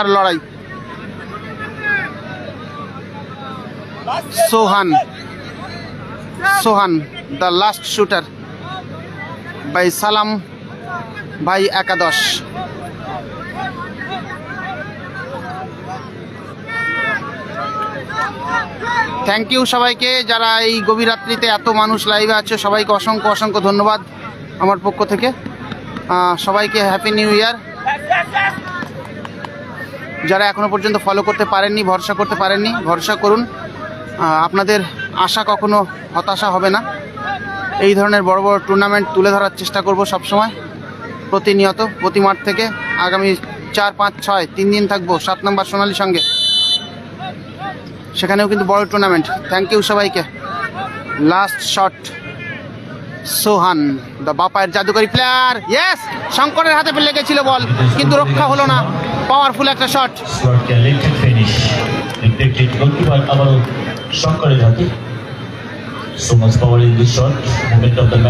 আর লড়াই। Sohan. Sohan the last shooter by Salam ভাই একাদশ। থ্যাংক ইউ সবাইকে, যারা এই গভীর রাত্রিতে এত মানুষ লাইভে আছে, সবাইকে অসংখ্য অসংখ্য ধন্যবাদ আমার পক্ষ থেকে। সবাইকে হ্যাপি নিউ ইয়ার যারা এখনও পর্যন্ত ফলো করতে পারেননি, ভরসা করতে পারেননি, ভরসা করুন। আপনাদের আশা কখনো হতাশা হবে না। এই ধরনের বড় বড় টুর্নামেন্ট তুলে ধরার চেষ্টা করব সবসময়, প্রতিনিয়ত, প্রতি মাঠ থেকে। আগামী চার, পাঁচ, ছয়, তিন দিন থাকব সাত নম্বর সোনালির সঙ্গে। সেখানেও কিন্তু বড় টুর্নামেন্ট থ্যাংক ইউ সবাইকে। লাস্ট শট সোহান দ্য বাপায়ের জাদুকরি প্লেয়ার ইয়েস শঙ্করের হাতে লেগেছিল বল, কিন্তু রক্ষা হলো না পাওয়ারফুল একটা শট শঙ্করের হাতে। So much power in this shot moment of the